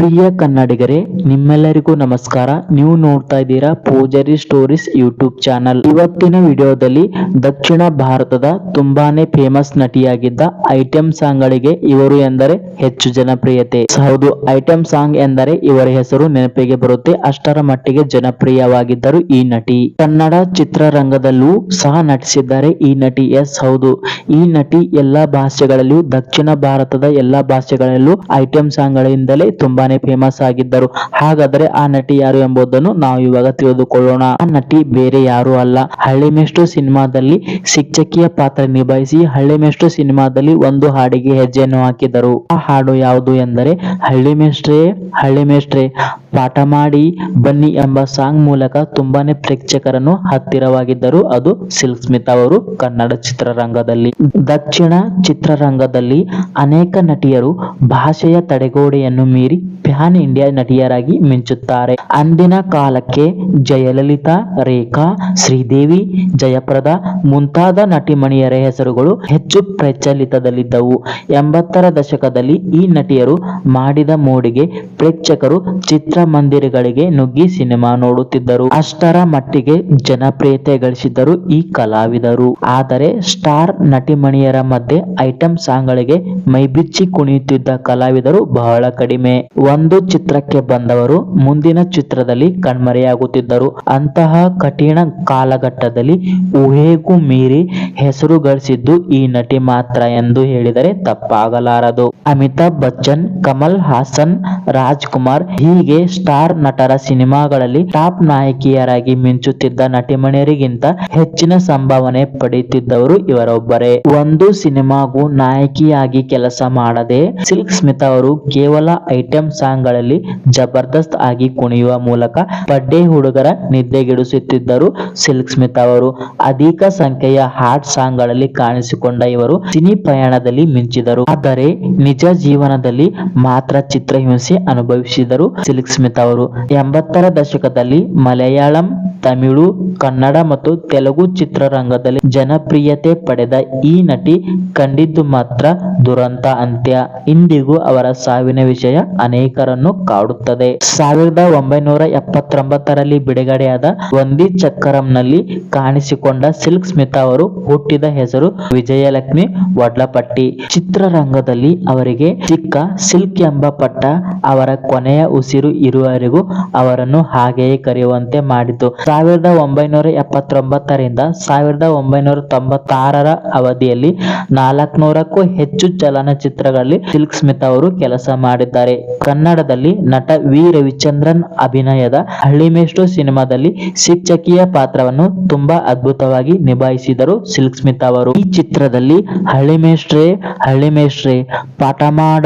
ಪ್ರಿಯ ಕನ್ನಡಿಗರೇ, ನಿಮ್ಮೆಲ್ಲರಿಗೂ ನಮಸ್ಕಾರ. ನೀವು ನೋಡ್ತಾ ಇದ್ದೀರಾ ಪೂಜಾರಿ ಸ್ಟೋರೀಸ್ ಯೂಟ್ಯೂಬ್ ಚಾನಲ್. ಇವತ್ತಿನ ವಿಡಿಯೋದಲ್ಲಿ ದಕ್ಷಿಣ ಭಾರತದ ತುಂಬಾನೇ ಫೇಮಸ್ ನಟಿಯಾಗಿದ್ದ ಐಟಂ ಸಾಂಗ್ ಗಳಿಗೆ ಇವರು ಎಂದರೆ ಹೆಚ್ಚು ಜನಪ್ರಿಯತೆ. ಹೌದು, ಐಟಂ ಸಾಂಗ್ ಎಂದರೆ ಇವರ ಹೆಸರು ನೆನಪಿಗೆ ಬರುತ್ತೆ, ಅಷ್ಟರ ಮಟ್ಟಿಗೆ ಜನಪ್ರಿಯವಾಗಿದ್ದರು ಈ ನಟಿ. ಕನ್ನಡ ಚಿತ್ರರಂಗದಲ್ಲೂ ಸಹ ನಟಿಸಿದ್ದಾರೆ ಈ ನಟಿ. ಎಸ್, ಹೌದು. ಈ ನಟಿ ಎಲ್ಲಾ ಭಾಷೆಗಳಲ್ಲೂ, ದಕ್ಷಿಣ ಭಾರತದ ಎಲ್ಲಾ ಭಾಷೆಗಳಲ್ಲೂ ಐಟಮ್ ಸಾಂಗ್ಗಳಿಂದಲೇ ತುಂಬಾನೇ ಫೇಮಸ್ ಆಗಿದ್ದರು. ಹಾಗಾದರೆ ಆ ನಟಿ ಯಾರು ಎಂಬುದನ್ನು ನಾವು ಇವಾಗ ತಿಳಿದುಕೊಳ್ಳೋಣ. ಆ ನಟಿ ಬೇರೆ ಯಾರು ಅಲ್ಲ. ಹಳ್ಳಿ ಹಳ್ಳಿಮೆಷ್ಟು ಸಿನಿಮಾದಲ್ಲಿ ಶಿಕ್ಷಕಿಯ ಪಾತ್ರ ನಿಭಾಯಿಸಿ ಹಳ್ಳಿಮೆಷ್ಟು ಸಿನಿಮಾದಲ್ಲಿ ಒಂದು ಹಾಡಿಗೆ ಹೆಜ್ಜೆಯನ್ನು ಹಾಕಿದರು. ಆ ಹಾಡು ಯಾವುದು ಎಂದರೆ ಹಳ್ಳಿಮೆಸ್ಟ್ರೇ ಹಳ್ಳಿಮೆಸ್ಟ್ರೇ ಪಾಠ ಮಾಡಿ ಬನ್ನಿ ಎಂಬ ಸಾಂಗ್ ಮೂಲಕ ತುಂಬಾನೇ ಪ್ರೇಕ್ಷಕರನ್ನು ಹತ್ತಿರವಾಗಿದ್ದರು. ಅದು ಸಿಲ್ಕ್ ಸ್ಮಿತ್ ಅವರು ಕನ್ನಡ ಚಿತ್ರರಂಗದಲ್ಲಿ. ದಕ್ಷಿಣ ಚಿತ್ರರಂಗದಲ್ಲಿ ಅನೇಕ ನಟಿಯರು ಭಾಷೆಯ ತಡೆಗೋಡೆಯನ್ನು ಮೀರಿ ಪ್ಯಾನ್ ಇಂಡಿಯಾ ನಟಿಯರಾಗಿ ಮಿಂಚುತ್ತಾರೆ. ಅಂದಿನ ಕಾಲಕ್ಕೆ ಜಯಲಲಿತಾ, ರೇಖಾ, ಶ್ರೀದೇವಿ, ಜಯಪ್ರದ ಮುಂತಾದ ನಟಿಮಣಿಯರ ಹೆಸರುಗಳು ಹೆಚ್ಚು ಪ್ರಚಲಿತದಲ್ಲಿದ್ದವು. ಎಂಬತ್ತರ ದಶಕದಲ್ಲಿ ಈ ನಟಿಯರು ಮಾಡಿದ ಮೋಡಿಗೆ ಪ್ರೇಕ್ಷಕರು ಚಿತ್ರಮಂದಿರಗಳಿಗೆ ನುಗ್ಗಿ ಸಿನಿಮಾ ನೋಡುತ್ತಿದ್ದರು. ಅಷ್ಟರ ಮಟ್ಟಿಗೆ ಜನಪ್ರಿಯತೆ ಗಳಿಸಿದ್ದರು ಈ ಕಲಾವಿದರು. ಆದರೆ ಸ್ಟಾರ್ ನಟಿಮಣಿಯರ ಮಧ್ಯೆ ಐಟಂ ಸಾಂಗ್ಗಳಿಗೆ ಮೈಬಿಚ್ಚಿ ಕುಣಿಯುತ್ತಿದ್ದ ಕಲಾವಿದರು ಬಹಳ ಕಡಿಮೆ. ಒಂದು ಚಿತ್ರಕ್ಕೆ ಬಂದವರು ಮುಂದಿನ ಚಿತ್ರದಲ್ಲಿ ಕಣ್ಮರೆಯಾಗುತ್ತಿದ್ದರು. ಅಂತಹ ಕಠಿಣ ಕಾಲಘಟ್ಟದಲ್ಲಿ ಊಹೆಗೂ ಮೀರಿ ಹೆಸರು ಗಳಿಸಿದ್ದು ಈ ನಟಿ ಮಾತ್ರ ಎಂದು ಹೇಳಿದರೆ ತಪ್ಪಾಗಲಾರದು. ಅಮಿತಾಬ್ ಬಚ್ಚನ್, ಕಮಲ್ ಹಾಸನ್, ರಾಜ್ಕುಮಾರ್ ಹೀಗೆ ಸ್ಟಾರ್ ನಟರ ಸಿನಿಮಾಗಳಲ್ಲಿ ಟಾಪ್ ನಾಯಕಿಯರಾಗಿ ಮಿಂಚುತ್ತಿದ್ದ ನಟಿಮಣಿಯರಿಗಿಂತ ಹೆಚ್ಚಿನ ಸಂಭಾವನೆ ಪಡೆಯುತ್ತಿದ್ದವರು ಇವರೊಬ್ಬರೇ. ಒಂದು ಸಿನಿಮಾಗೂ ನಾಯಕಿಯಾಗಿ ಕೆಲಸ ಮಾಡದೆ ಸಿಲ್ಕ್ ಸ್ಮಿತ್ ಅವರು ಕೇವಲ ಐಟಂ ಸಾಂಗ್ಗಳಲ್ಲಿ ಜಬರ್ದಸ್ತ್ ಆಗಿ ಕುಣಿಯುವ ಮೂಲಕ ಪಡ್ಡೆ ಹುಡುಗರ ನಿದ್ದೆಗೆಡಿಸುತ್ತಿದ್ದರು ಸಿಲ್ಕ್ ಸ್ಮಿತ್ ಅವರು. ಅಧಿಕ ಸಂಖ್ಯೆಯ ಹಾಟ್ ಸಾಂಗ್ಗಳಲ್ಲಿ ಕಾಣಿಸಿಕೊಂಡ ಇವರು ಸಿನಿ ಪ್ರಯಾಣದಲ್ಲಿ ಮಿಂಚಿದರು. ಆದರೆ ನಿಜ ಜೀವನದಲ್ಲಿ ಮಾತ್ರ ಚಿತ್ರಹಿಂಸೆ ಅನುಭವಿಸಿದರು ಸಿಲ್ಕ್ ಸ್ಮಿತ್ ಅವರು. ಎಂಬತ್ತರ ದಶಕದಲ್ಲಿ ಮಲಯಾಳಂ, ತಮಿಳು, ಕನ್ನಡ ಮತ್ತು ತೆಲುಗು ಚಿತ್ರರಂಗದಲ್ಲಿ ಜನಪ್ರಿಯತೆ ಪಡೆದ ಈ ನಟಿ ಕಂಡಿದ್ದು ಮಾತ್ರ ದುರಂತ ಅಂತ್ಯ. ಇಂದಿಗೂ ಅವರ ಸಾವಿನ ವಿಷಯ ಅನೇಕರನ್ನು ಕಾಡುತ್ತದೆ. ಸಾವಿರದ ಒಂಬೈನೂರ ಎಪ್ಪತ್ತೊಂಬತ್ತರಲ್ಲಿ ಬಿಡುಗಡೆಯಾದ ವಂದಿ ಚಕ್ಕರಂನಲ್ಲಿ ಕಾಣಿಸಿಕೊಂಡ ಸಿಲ್ಕ್ ಸ್ಮಿತ್ ಅವರು ಹುಟ್ಟಿದ ಹೆಸರು ವಿಜಯಲಕ್ಷ್ಮಿ ವಡ್ಲಪಟ್ಟಿ. ಚಿತ್ರರಂಗದಲ್ಲಿ ಅವರಿಗೆ ಚಿಕ್ಕ ಸಿಲ್ಕ್ ಎಂಬ ಪಟ್ಟ ಅವರ ಕೊನೆಯ ಉಸಿರು ಇರುವವರೆಗೂ ಅವರನ್ನು ಹಾಗೆಯೇ ಕರೆಯುವಂತೆ ಮಾಡಿತು. ಸಾವಿರದ ಒಂಬೈನೂರ ಎಪ್ಪತ್ತೊಂಬತ್ತರಿಂದ ಸಾವಿರದ ಒಂಬೈನೂರ ತೊಂಬತ್ತಾರರ ಅವಧಿಯಲ್ಲಿ ನಾಲ್ಕುನೂರಕ್ಕೂ ಹೆಚ್ಚು ಚಲನಚಿತ್ರಗಳಲ್ಲಿ ಸಿಲ್ಕ್ ಸ್ಮಿತ್ ಅವರು ಕೆಲಸ ಮಾಡಿದ್ದಾರೆ. ಕನ್ನಡದಲ್ಲಿ ನಟ ವಿ. ರವಿಚಂದ್ರನ್ ಅಭಿನಯದ ಹಳ್ಳಿಮೇಷ್ಟು ಸಿನಿಮಾದಲ್ಲಿ ಶಿಕ್ಷಕಿಯ ಪಾತ್ರವನ್ನು ತುಂಬಾ ಅದ್ಭುತವಾಗಿ ನಿಭಾಯಿಸಿದರು ಸಿಲ್ಕ್ ಸ್ಮಿತ್ ಅವರು. ಈ ಚಿತ್ರದಲ್ಲಿ ಹಳ್ಳಿಮೇಷ್ಟ್ರೇ ಹಳ್ಳಿಮೇಷ್ಟ್ರೇ ಪಾಠ ಮಾಡ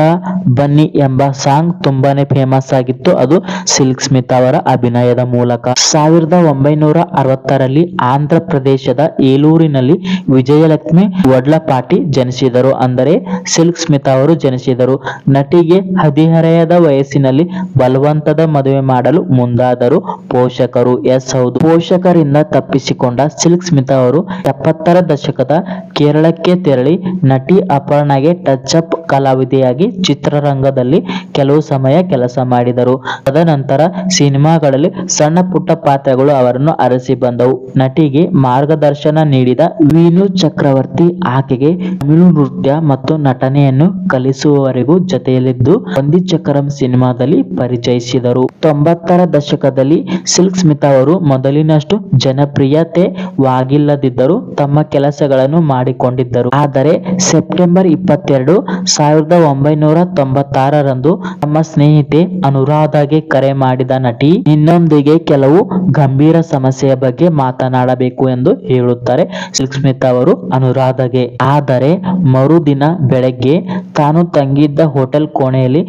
ಬನ್ನಿ ಎಂಬ ಸಾಂಗ್ ತುಂಬಾನೇ ಫೇಮಸ್ ಆಗಿತ್ತು. ಅದು ಸಿಲ್ಕ್ ಸ್ಮಿತ್ ಅವರ ಅಭಿನಯದ ಮೂಲಕ. ಸಾವಿರದ ಒಂಬೈನೂರ ಅರವತ್ತರಲ್ಲಿ ಆಂಧ್ರ ಪ್ರದೇಶದ ಏಲೂರಿನಲ್ಲಿ ವಿಜಯಲಕ್ಷ್ಮಿ ವಡ್ಲಪಾಟಿ ಜನಿಸಿದರು. ಅಂದರೆ ಸಿಲ್ಕ್ ಸ್ಮಿತ್ ಅವರು ಜನಿಸಿದರು. ನಟಿಗೆ ಹದಿಹರೆಯದ ವಯಸ್ಸಿನಲ್ಲಿ ಬಲವಂತದ ಮದುವೆ ಮಾಡಲು ಮುಂದಾದರು ಪೋಷಕರು, ಎಸ್ ಹೌದು. ಪೋಷಕರಿಂದ ತಪ್ಪಿಸಿಕೊಂಡ ಸಿಲ್ಕ್ ಸ್ಮಿತ್ ಅವರು ಎಪ್ಪತ್ತರ ದಶಕದ ಕೇರಳಕ್ಕೆ ತೆರಳಿ ನಟಿ ಅಪರ್ಣಗೆ ಟಚ್ ಅಪ್ ಕಲಾವಿದೆಯಾಗಿ ಚಿತ್ರರಂಗದಲ್ಲಿ ಕೆಲವು ಸಮಯ ಕೆಲಸ ಮಾಡಿದರು. ತದನಂತರ ಸಿನಿಮಾಗಳಲ್ಲಿ ಸಣ್ಣ ಪುಟ್ಟ ಪಾತ್ರಗಳು ಅವರನ್ನು ಅರಸಿ ಬಂದವು. ನಟಿಗೆ ಮಾರ್ಗದರ್ಶನ ನೀಡಿದ ವೀನು ಚಕ್ರವರ್ತಿ ಆಕೆಗೆ ತಮಿಳು ನೃತ್ಯ ಮತ್ತು ನಟನೆಯನ್ನು ಕಲಿಸುವವರೆಗೂ ಜೊತೆಯಲ್ಲಿದ್ದು ವಂದಿ ಚಕ್ರಂ ಸಿನಿಮಾದಲ್ಲಿ ಪರಿಚಯಿಸಿದರು. ತೊಂಬತ್ತರ ದಶಕದಲ್ಲಿ ಸಿಲ್ಕ್ ಸ್ಮಿತಾ ಅವರು ಮೊದಲಿನಷ್ಟು ಜನಪ್ರಿಯತೆ ವಾಗಿಲ್ಲದಿದ್ದರೂ ತಮ್ಮ ಕೆಲಸಗಳನ್ನು ಮಾಡಿಕೊಂಡಿದ್ದರು. ಆದರೆ ಸೆಪ್ಟೆಂಬರ್ ಇಪ್ಪತ್ತೆರಡು ಸಾವಿರದ ಒಂಬೈನೂರ ತೊಂಬತ್ತಾರರಂದು ತಮ್ಮ ಸ್ನೇಹಿತೆ ಅನುರಾಧಗೆ ಕರೆ ಮಾಡಿದ ನಟಿ ನಿನ್ನೊಂದಿಗೆ ಕೆಲವು ಗಂಭೀರ ಸಮಸ್ಯೆಯ ಬಗ್ಗೆ ಮಾತನಾಡಬೇಕು ಎಂದು ಹೇಳುತ್ತಾರೆ ಸಿಲ್ಕ್ ಸ್ಮಿತಾ ಅವರು ಅನುರಾಧಗೆ. ಆದರೆ ಮರುದಿನ ಬೆಳಗ್ಗೆ ತಾನು ತಂಗಿದ್ದ ಹೋಟೆಲ್ ಕೋಣೆಯಲ್ಲಿ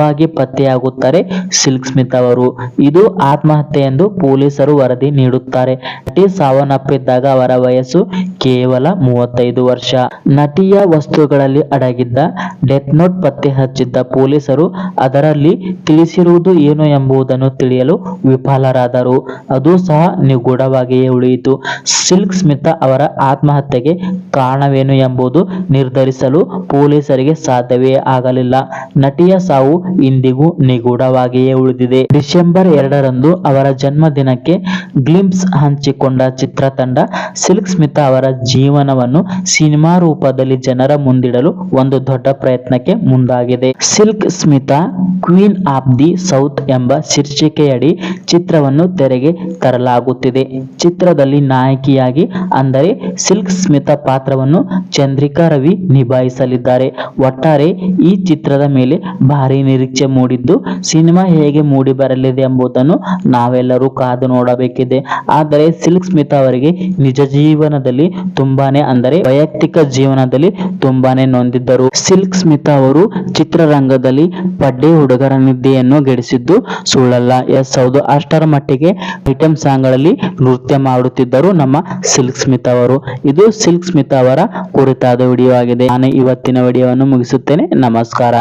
ಶವವಾಗಿ ಪತ್ತೆಯಾಗುತ್ತಾರೆ. ಸಿಲ್ಕ್ ಸ್ಮಿತ್ ಅವರು, ಇದು ಆತ್ಮಹತ್ಯೆ ಎಂದು ಪೊಲೀಸರು ವರದಿ ನೀಡುತ್ತಾರೆ. ನಟಿ ಸಾವನ್ನಪ್ಪಿದ್ದಾಗ ಅವರ ವಯಸ್ಸು ಕೇವಲ ಮೂವತ್ತೈದು ವರ್ಷ. ನಟಿಯ ವಸ್ತುಗಳಲ್ಲಿ ಅಡಗಿದ್ದ ಡೆತ್ ನೋಟ್ ಪತ್ತೆ ಹಚ್ಚಿದ್ದ ಪೊಲೀಸರು ಅದರಲ್ಲಿ ತಿಳಿಸಿರುವುದು ಏನು ಎಂಬುದನ್ನು ತಿಳಿಯಲು ವಿಫಲರಾದರು. ಅದು ಸಹ ನಿಗೂಢವಾಗಿಯೇ ಉಳಿಯಿತು. ಸಿಲ್ಕ್ ಸ್ಮಿತಾ ಅವರ ಆತ್ಮಹತ್ಯೆಗೆ ಕಾರಣವೇನು ಎಂಬುದು ನಿರ್ಧರಿಸಲು ಪೊಲೀಸರಿಗೆ ಸಾಧ್ಯವೇ ಆಗಲಿಲ್ಲ. ನಟಿಯ ಸಾವು ಇಂದಿಗೂ ನಿಗೂಢವಾಗಿಯೇ ಉಳಿದಿದೆ. ಡಿಸೆಂಬರ್ ಎರಡರಂದು ಅವರ ಜನ್ಮದಿನಕ್ಕೆ ಗ್ಲಿಂಪ್ಸ್ ಹಂಚಿಕೊಂಡ ಚಿತ್ರತಂಡ ಸಿಲ್ಕ್ ಸ್ಮಿತಾ ಅವರ ಜೀವನವನ್ನು ಸಿನಿಮಾ ರೂಪದಲ್ಲಿ ಜನರ ಮುಂದಿಡಲು ಒಂದು ದೊಡ್ಡ ಪ್ರಯತ್ನಕ್ಕೆ ಮುಂದಾಗಿದೆ. Silk Smitha queen of the south ಎಂಬ ಶೀರ್ಷಿಕೆಯಡಿ ಚಿತ್ರವನ್ನು ತೆರೆಗೆ ತರಲಾಗುತ್ತಿದೆ. ಚಿತ್ರದಲ್ಲಿ ನಾಯಕಿಯಾಗಿ ಅಂದರೆ ಸಿಲ್ಕ್ ಸ್ಮಿತಾ ಪಾತ್ರವನ್ನು ಚಂದ್ರಿಕಾ ರವಿ ನಿಭಾಯಿಸಲಿದ್ದಾರೆ. ಒಟ್ಟಾರೆ ಈ ಚಿತ್ರದ ಮೇಲೆ ಭಾರಿ ನಿರೀಕ್ಷೆ ಮೂಡಿದ್ದು, ಸಿನಿಮಾ ಹೇಗೆ ಮೂಡಿ ಬರಲಿದೆ ಎಂಬುದನ್ನು ನಾವೆಲ್ಲರೂ ಕಾದು ನೋಡಬೇಕಿದೆ. ಆದರೆ ಸಿಲ್ಕ್ ಸ್ಮಿತಾ ಅವರಿಗೆ ನಿಜ ಜೀವನದಲ್ಲಿ ತುಂಬಾನೇ, ಅಂದರೆ ವೈಯಕ್ತಿಕ ಜೀವನದಲ್ಲಿ ತುಂಬಾನೇ ನೊಂದಿದ್ದರು. ಸಿಲ್ಕ್ ಸ್ಮಿತಾ ಅವರು ಚಿತ್ರರಂಗದಲ್ಲಿ ಪಡ್ಡೆ ಹುಡುಗರ ನಿದ್ದೆಯನ್ನು ಗೆಡಿಸಿದ್ದು ಸುಳ್ಳಲ್ಲ. ಎಸ್ ಹೌದು, ಅಷ್ಟರ ಮಟ್ಟಿಗೆ ಐಟಮ್ ಸಾಂಗ್ಗಳಲ್ಲಿ ನೃತ್ಯ ಮಾಡುತ್ತಿದ್ದರು ನಮ್ಮ ಸಿಲ್ಕ್ ಸ್ಮಿತಾ ಅವರು. ಇದು ಸಿಲ್ಕ್ ಸ್ಮಿತಾ ಅವರ ಕುರಿತಾದ ವಿಡಿಯೋ ಆಗಿದೆ. ನಾನು ಇವತ್ತಿನ ವಿಡಿಯೋವನ್ನು ಮುಗಿಸುತ್ತೇನೆ. ನಮಸ್ಕಾರ.